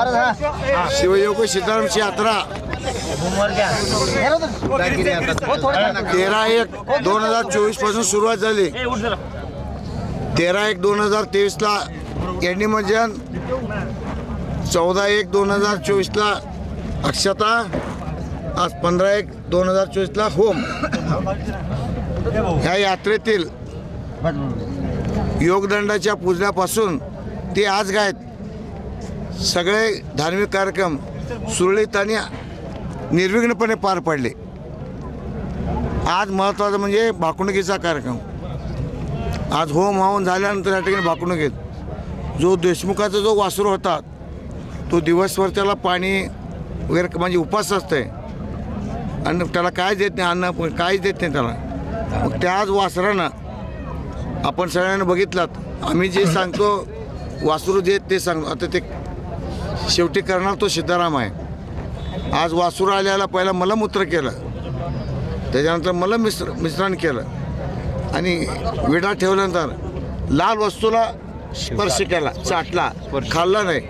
शिवयोग सीतारामची यात्रा. तेरा एक दोन हजार चोवीसपासून सुरुवात झाली. तेरा एक दोन हजार तेवीसला एंडिमजन चौदा एक दोन हजार चोवीसला अक्षता आज पंधरा एक दोन हजार चोवीसला होम. ह्या यात्रेतील योगदंडाच्या पूजण्यापासून ते आज गायत. सगळे धार्मिक कार्यक्रम सुरळीत आणि निर्विघ्नपणे पार पडले. आज महत्त्वाचं म्हणजे भाकुणुकीचा कार्यक्रम. आज होम हवन झाल्यानंतर या ठिकाणी भाकुणुकीत जो देशमुखाचा जो वासरू होता तो दिवसभर त्याला पाणी वगैरे म्हणजे उपास असते आणि त्याला काय देत नाही अन्न पण काहीच देत नाही त्याला. मग त्याच वासरानं आपण सगळ्यांना बघितलात आम्ही जे सांगतो वासरू देत ते सांगतो आता ते शेवटी करणार तो सिद्धाराम आहे. आज वासरू आल्याला पहिला मलमूत्र केलं. त्याच्यानंतर मलम मिश्र मिश्रण केलं. आणि विडा ठेवल्यानंतर लाल वस्तूला स्पर्श केला चाटला. खाल्ला नाही.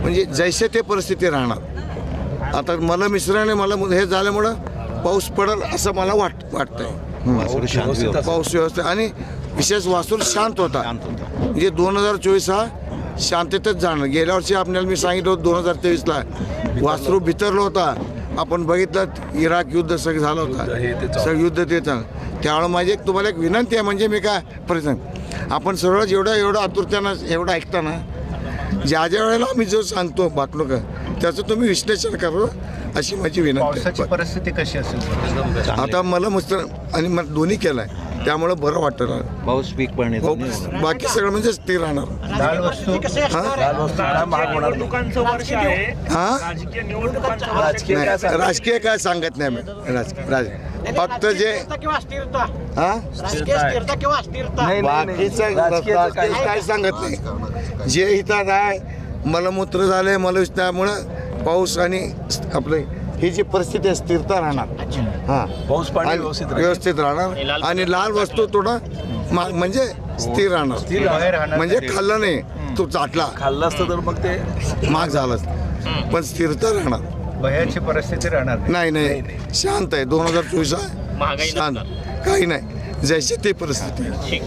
म्हणजे जैसे ते परिस्थिती राहणार. आता मला मिश्राने मला हे झाल्यामुळं पाऊस पडेल असं मला वाट वाटतंय. पाऊस व्यवस्थित आणि विशेष वासूर शांत होता. म्हणजे दोन हजार चोवीस हा शांततेत जाणं गेल्या वर्षी आपल्याला मी सांगितलं होतं दोन हजार तेवीसला. वासरू बितरलं होता. आपण बघितलं इराक युद्ध सगळं झालं होतं. सगळं युद्ध ते चांगलं त्यामुळे माझी एक तुम्हाला एक विनंती आहे म्हणजे मी काय प्रसंग आपण सर्व जेवढं एवढं आतुरतेनं एवढं ऐकताना ज्या ज्या वेळेला आम्ही जो सांगतो बाटलोक त्याचं तुम्ही विश्लेषण करा अशी माझी विनंती. परिस्थिती कशी असेल? आता मला मस्त आणि मला दोन्ही केलं आहे त्यामुळं बरं वाटतं पाऊस पीक पडणे हो, बाकी सगळं म्हणजे स्थिर राहणार. डाळ वस्तू निवडणुकांचं वर्ष आहे. हा? राजकीय निवडणुकांचं वर्ष नाही राजकीय काय सांगत नाही मी राजकीय राज फक्त जे किंवा हा? राजकीय स्थिरता किंवा अस्थिरता? बाकीचं राजकीय काय सांगत नाही. जे इथं आहे मलमूत्र झालंय मलविष्ठामुळं पाऊस आणि आपलं ही जी परिस्थिती आहे स्थिरता राहणार. हा. पाऊस पाणी आणि व्यवस्थित राहील. व्यवस्थित राहणार. आणि लाल वस्तू थोडं मा- म्हणजे स्थिर राहणार. बाहेर राहणार म्हणजे. खाल्लं नाही तो चाटला खाल्लं असतं तर मग ते माग झालाच पण स्थिरता राहणार. भयाची परिस्थिती राहणार नाही. नाही नाही. शांत आहे. दोन हजार चोवीस आहे. महागाई शांत. काही नाही. जैसे ते परिस्थिती आहे.